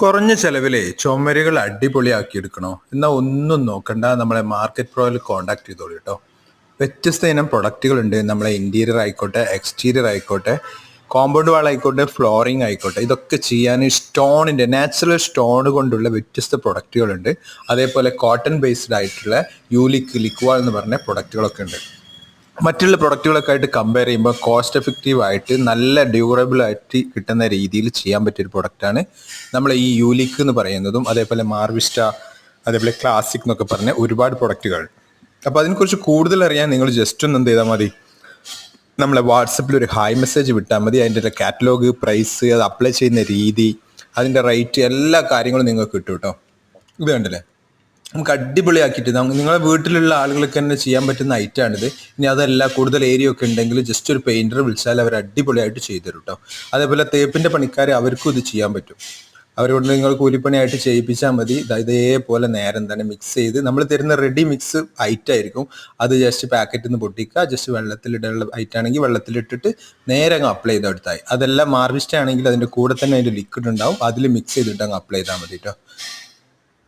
കുറഞ്ഞ ചെലവിലെ ചുമരുകൾ അടിപൊളിയാക്കി എടുക്കണോ എന്നാൽ ഒന്നും നോക്കണ്ട. നമ്മളെ മാർക്കറ്റ് പ്രോയിൽ കോൺടാക്ട് ചെയ്തോളൂ കേട്ടോ. വ്യത്യസ്ത ഇനം പ്രൊഡക്റ്റുകളുണ്ട് നമ്മളെ ഇന്റീരിയർ ആയിക്കോട്ടെ എക്സ്റ്റീരിയർ ആയിക്കോട്ടെ കോമ്പൗണ്ട് വാൾ ആയിക്കോട്ടെ ഫ്ലോറിംഗ് ആയിക്കോട്ടെ ഇതൊക്കെ ചെയ്യാൻ സ്റ്റോണിന്റെ നാച്ചുറൽ സ്റ്റോൺ കൊണ്ടുള്ള വ്യത്യസ്ത പ്രൊഡക്റ്റുകളുണ്ട് അതേപോലെ കോട്ടൺ ബേസ്ഡ് ആയിട്ടുള്ള യൂലിക് ലിക്വാൾ എന്ന് പറഞ്ഞ പ്രൊഡക്റ്റുകളൊക്കെ ഉണ്ട്. മറ്റുള്ള പ്രൊഡക്റ്റുകളൊക്കെ ആയിട്ട് കമ്പയർ ചെയ്യുമ്പോൾ കോസ്റ്റ് എഫക്റ്റീവ് ആയിട്ട് നല്ല ഡ്യൂറബിൾ ആയിട്ട് കിട്ടുന്ന രീതിയിൽ ചെയ്യാൻ പറ്റിയൊരു പ്രൊഡക്റ്റാണ് നമ്മൾ ഈ യൂലിക്ക് എന്ന് പറയുന്നതും അതേപോലെ മാർവിസ്റ്റ അതേപോലെ ക്ലാസിക് എന്നൊക്കെ പറഞ്ഞ ഒരുപാട് പ്രൊഡക്റ്റുകൾ അപ്പോൾ അതിനെക്കുറിച്ച് കൂടുതൽ അറിയാൻ നിങ്ങൾ ജസ്റ്റ് ഒന്ന് എന്ത് ചെയ്താൽ മതി. നമ്മളെ വാട്സപ്പിൽ ഒരു ഹായ് മെസ്സേജ് വിട്ടാൽ മതി. അതിന്റെ കാറ്റലോഗ് പ്രൈസ് അത് അപ്ലൈ ചെയ്യുന്ന രീതി അതിന്റെ റേറ്റ് എല്ലാ കാര്യങ്ങളും നിങ്ങൾക്ക് കിട്ടും കേട്ടോ ഇത് കണ്ടില്ലേ? നമുക്ക് അടിപൊളിയാക്കിയിട്ട് നിങ്ങളെ വീട്ടിലുള്ള ആളുകൾക്ക് തന്നെ ചെയ്യാൻ പറ്റുന്ന ഐറ്റാണിത് ഇനി അതല്ല കൂടുതൽ ഏരിയ ഒക്കെ ഉണ്ടെങ്കിൽ ജസ്റ്റ് ഒരു പെയിന്റർ വിളിച്ചാൽ അവർ അടിപൊളിയായിട്ട് ചെയ്തു തരും കേട്ടോ അതേപോലെ തേപ്പിന്റെ പണിക്കാരെ അവർക്കും ഇത് ചെയ്യാൻ പറ്റും. അവരോട് നിങ്ങൾ കൂലിപ്പണിയായിട്ട് ചെയ്യിപ്പിച്ചാൽ മതി. ഇതേപോലെ നേരം തന്നെ മിക്സ് ചെയ്ത് നമ്മൾ തരുന്ന റെഡി മിക്സ് ഐറ്റ് ആയിരിക്കും. അത് ജസ്റ്റ് പാക്കറ്റിൽ നിന്ന് പൊട്ടിക്കുക. ജസ്റ്റ് വെള്ളത്തിലിടുള്ള ഐറ്റ് ആണെങ്കിൽ വെള്ളത്തിലിട്ടിട്ട് നേരെ അങ്ങ് അപ്ലൈ ചെയ്ത് എടുത്തായി അതെല്ലാം മാർവിസ്റ്റ് ആണെങ്കിൽ അതിന്റെ കൂടെ തന്നെ അതിന്റെ ലിക്വിഡ് ഉണ്ടാവും. അതിൽ മിക്സ് ചെയ്തിട്ട് അങ്ങ് അപ്ലൈ ചെയ്താൽ മതി കേട്ടോ